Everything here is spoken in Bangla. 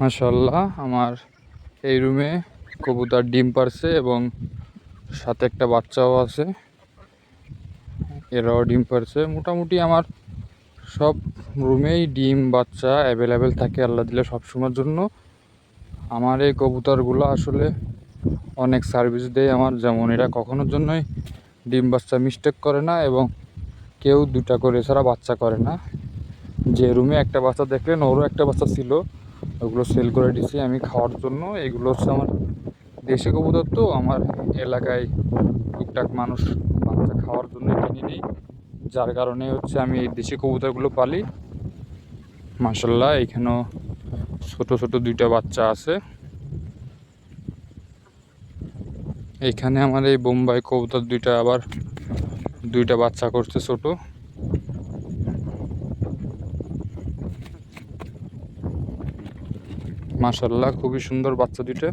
মাশাল্লাহ আমার এই রুমে কবুতার ডিম পারছে এবং সাথে একটা বাচ্চাও আছে। এরাও ডিম পারছে। মোটামুটি আমার সব রুমেই ডিম, বাচ্চা অ্যাভেলেবেল থাকে আল্লাহ দিলে সবসময়ের জন্য। আমার এই কবুতরগুলো আসলে অনেক সার্ভিস দেয় আমার, যেমন এরা কখনোর জন্যই ডিম বাচ্চা মিস্টেক করে না এবং কেউ দুটা করে ছাড়া বাচ্চা করে না। যে রুমে একটা বাচ্চা দেখলেন, ওরও একটা বাচ্চা ছিল। ওগুলো সেল করে দিছি, আমি খাওয়ার জন্য। এগুলো হচ্ছে আমার দেশি কবুতর তো, আমার এলাকায় টুকটাক মানুষ বাচ্চা খাওয়ার জন্য কিনে নিই। যার কারণে হচ্ছে আমি এই দেশি কবুতরগুলো পালি। মাসাল্লাহ এখানেও ছোট ছোট দুইটা বাচ্চা আছে। এখানে আমার এই বোম্বাই কবুতর দুইটা আবার দুইটা বাচ্চা করছে ছোট। মাশাল্লাহ খুবই সুন্দর বাচ্চা দুইটা।